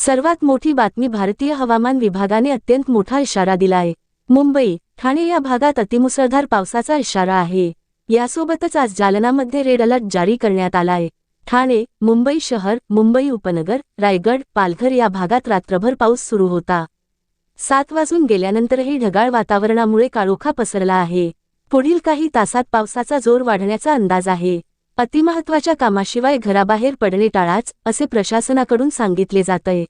सर्वात मोठी बातमी भारतीय हवामान विभागाने अत्यंत मोठा इशारा दिलाय. मुंबई ठाणे या भागात अतिमुसळधार पावसाचा इशारा आहे. यासोबतच आज जालनामध्ये रेड अलर्ट जारी करण्यात आलाय. ठाणे मुंबई शहर मुंबई उपनगर रायगड पालघर या भागात रात्रभर पाऊस सुरू होता. सात वाजून गेल्यानंतरही ढगाळ वातावरणामुळे काळोखा पसरला आहे. पुढील काही तासात पावसाचा जोर वाढण्याचा अंदाज आहे. अतिमहत्वाच्या कामाशिवाय घराबाहेर पडणे टाळाच असे प्रशासनाकडून सांगितले जातंय.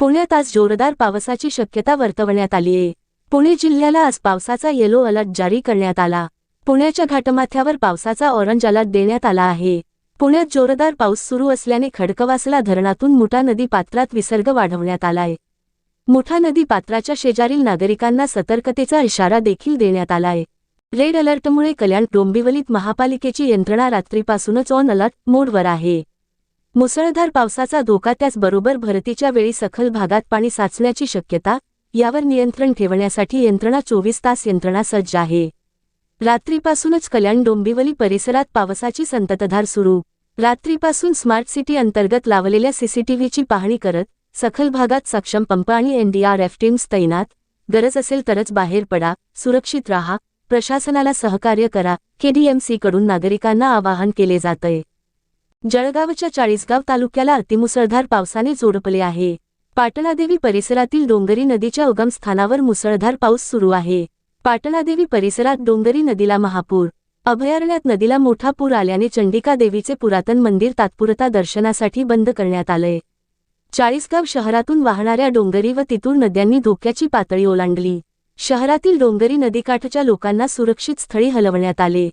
पुण्यात आज जोरदार पावसाची शक्यता वर्तवण्यात आलीये पुणे जिल्ह्याला आज पावसाचा येलो अलर्ट जारी करण्यात आला. पुण्याच्या घाटमाथ्यावर पावसाचा ऑरेंज अलर्ट देण्यात आला आहे. पुण्यात जोरदार पाऊस सुरू असल्याने खडकवासला धरणातून मुठा नदी पात्रात विसर्ग वाढवण्यात आलाय. मुठा नदी पात्राच्या शेजारील नागरिकांना सतर्कतेचा इशारा देखील देण्यात आलाय. रेड अलर्टमुळे कल्याण डोंबिवलीत महापालिकेची यंत्रणा रात्रीपासूनच ऑन अलर्ट मोडवर आहे. मुसळधार पावसाचा धोका त्याचबरोबर भरतीच्या वेळी सखल भागात पाणी साचण्याची शक्यता यावर नियंत्रण ठेवण्यासाठी यंत्रणा चोवीस तास यंत्रणा सज्ज आहे. रात्रीपासूनच कल्याण डोंबिवली परिसरात पावसाची संततधार सुरू. रात्रीपासून स्मार्ट सिटी अंतर्गत लावलेल्या सीसीटीव्हीची पाहणी करत सखल भागात सक्षम पंप आणि एनडीआरएफ टीम्स तैनात गरज असेल तरच बाहेर पडा सुरक्षित राहा प्रशासनाला सहकार्य करा केडीएमसीकडून नागरिकांना आवाहन केले जातंय. जळगावच्या चाळीसगाव तालुक्याला अतिमुसळधार पावसाने जोडपले आहे. पाटणादेवी परिसरातील डोंगरी नदीच्या उगमस्थानावर मुसळधार पाऊस सुरू आहे. पाटणादेवी परिसरात डोंगरी नदीला महापूर. अभयारण्यात नदीला मोठा पूर आल्याने चंडिका देवीचे पुरातन मंदिर तात्पुरता दर्शनासाठी बंद करण्यात आलंय. चाळीसगाव शहरातून वाहणाऱ्या डोंगरी व तितूर नद्यांनी धोक्याची पातळी ओलांडली. शहरातील डोंगरी नदीकाठच्या लोकांना सुरक्षित स्थळी हलवण्यात आले.